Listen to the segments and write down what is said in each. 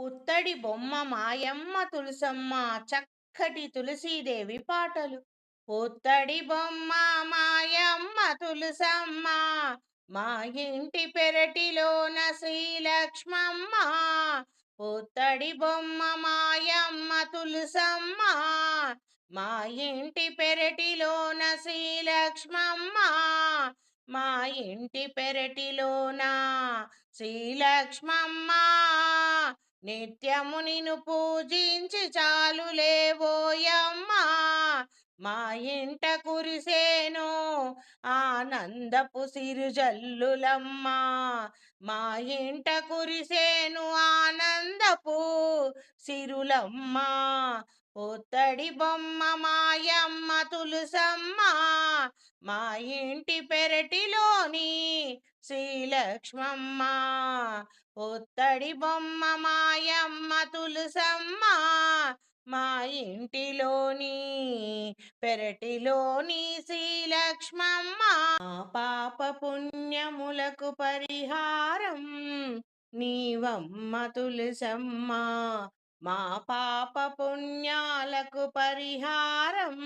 పుత్తడి బొమ్మ మాయమ్మ తులసమ్మ చక్కటి తులసీదేవి పాటలు. పుత్తడి బొమ్మ మాయమ్మ తులసమ్మ మా ఇంటి పెరటిలోన శ్రీలక్ష్మమ్మ. పుత్తడి బొమ్మ మాయమ్మ తులసమ్మ మా ఇంటి పెరటిలోన శ్రీలక్ష్మమ్మ. మా ఇంటి పెరటిలోన శ్రీలక్ష్మమ్మ. నిత్యము నిను పూజించి చాలు లేవోయమ్మా మా ఇంట కురిసేను ఆనందపు సిరుజల్లులమ్మా. మా ఇంట కురిసేను ఆనందపు సిరులమ్మా. పొత్తడి బొమ్మ మాయమ్మ తులసమ్మ. మా ఇంటి పెరటిలోని శ్రీలక్ష్మమ్మ ఒత్తడి బొమ్మ మాయమ్మ తులసమ్మ మా ఇంటిలోని పెరటిలోని శ్రీలక్ష్మమ్మ. పాప పుణ్యములకు పరిహారం నీవమ్మ తులసమ్మ. మా పాప పుణ్యాలకు పరిహారం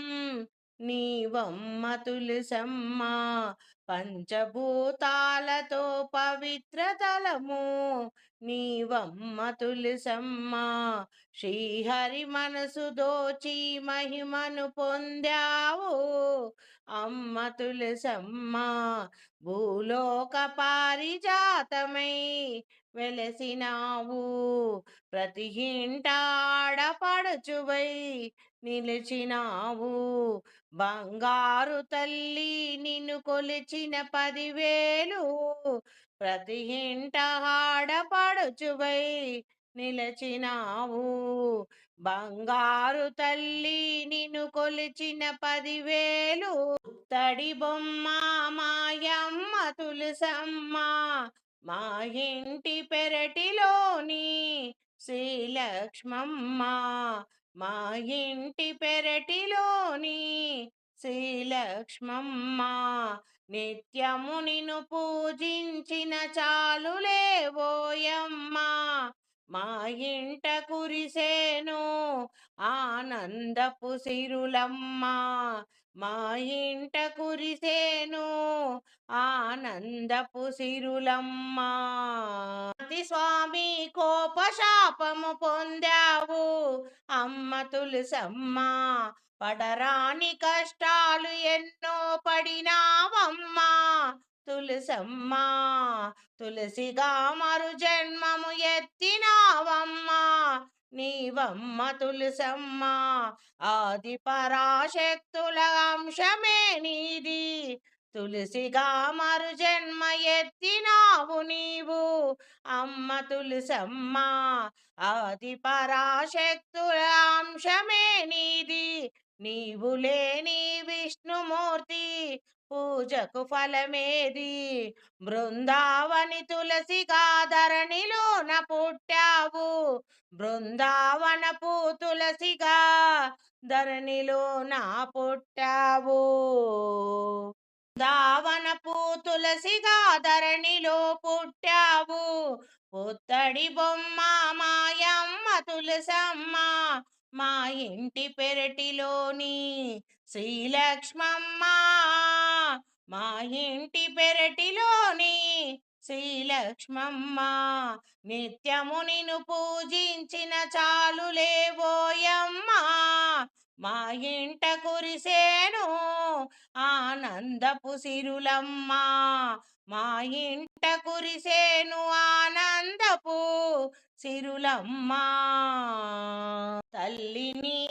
నీవమ్మ తులసమ్మ పంచభూతాలతో పవిత్రతలము నీవమ్మ తులసమ్మ శ్రీహరి మనసు దోచి మహిమను పొందావు. అమ్మ తులసమ్మ భూలోక పారిజాతమై వెలసినావు. ప్రతి ఇంట ఆడపడచువై నిలిచినావు. బంగారు తల్లి నిన్ను కొలిచిన పదివేలు ప్రతి ఇంట ఆడపడుచువై నిలచినావు. బంగారు తల్లి నిన్ను కొలిచిన పదివేలు. తడి బొమ్మ మాయమ్మ తులసమ్మ మా ఇంటి పెరటిలోని శ్రీలక్ష్మమ్మ. మా ఇంటి పెరటిలోని శ్రీలక్ష్మమ్మ. నిత్యము నిను పూజించిన చాలులేవోయమ్మా. మా ఇంట కురిసేను ఆనందపు సిరులమ్మ మా ఇంట కురిసేను. ఆనందపు సిరులమ్మ స్వామి కోపశాపము పొందావు. అమ్మ తులసమ్మ పడరాని కష్టాలు ఎన్నో పడినావమ్మా. తులసమ్మ తులసిగా మరు జన్మము ఎత్తినావమ్మా. నీవమ్మ తులసమ్మ ఆది పరాశక్తుల అంశమే నీది. తులసిగా మరు జన్మ ఎత్తినావు నీవు. అమ్మ తులసమ్మ ఆది పరాశక్తుల అంశమే నీది. నీవు లేని విష్ణుమూర్తి పూజకు ఫలమేది. బృందావని తులసిగా ధరణిలోన పుట్టావు. బృందావనపు తులసిగా ధరణిలో నా పుట్టావు. దావనపు తులసిగా ధరణిలో పుట్టావు. పుత్తడి బొమ్మ మాయమ్మ తులసమ్మ మా ఇంటి పెరటిలోని శ్రీలక్ష్మమ్మ మా ఇంటి పెరటిలోని శ్రీలక్ష్మమ్మ నిత్యము నిన్ను పూజించిన చాలు లేవోయమ్మా మా ఇంట కురిసేను ఆనందపు సిరులమ్మా. మా ఇంట కురిసేను ఆనందపు సిరులమ్మా. తల్లిని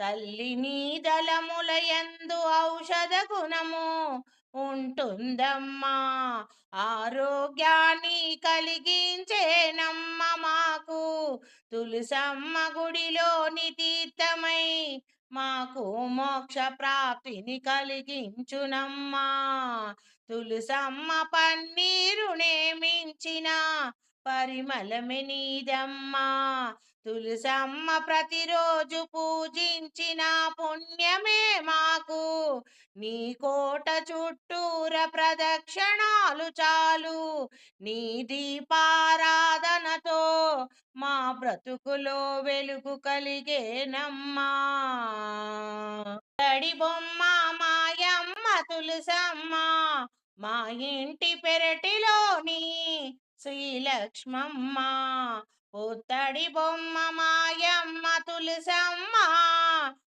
తల్లి నీ దళముల ఎందు ఔషధ గుణము ఉంటుందమ్మా. ఆరోగ్యాన్ని కలిగించేనమ్మ మాకు. తులసమ్మ గుడిలోని తీర్థమై మాకు మోక్ష ప్రాప్తిని కలిగించునమ్మా. తులసమ్మ పన్నీరునే మించిన పరిమళమే నీదమ్మా. తులసమ్మ ప్రతిరోజు పూజించిన పుణ్యమే మాకు. నీ కోట చుట్టూర ప్రదక్షిణాలు చాలు. నీ దీపారాధనతో మా బ్రతుకులో వెలుగు కలిగేనమ్మా. తడి బొమ్మ మాయమ్మ తులసమ్మ మా ఇంటి పెరటిలోని శ్రీలక్ష్మమ్మ పుత్తడి బొమ్మ మాయమ్మ తులసమ్మ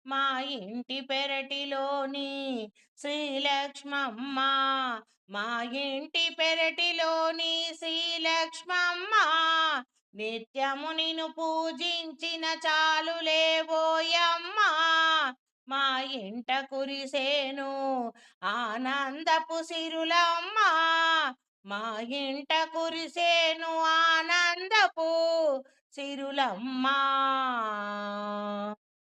మా ఇంటి పెరటిలోని శ్రీలక్ష్మమ్మ మా ఇంటి పెరటిలోని శ్రీలక్ష్మమ్మ నిత్యము నిన్ను పూజించిన చాలులేబోయమ్మా మా ఇంట కురిసేను ఆనందపు సిరులమ్మ మా ఇంట కురిసేను ఆనందపు సిరులమ్మా.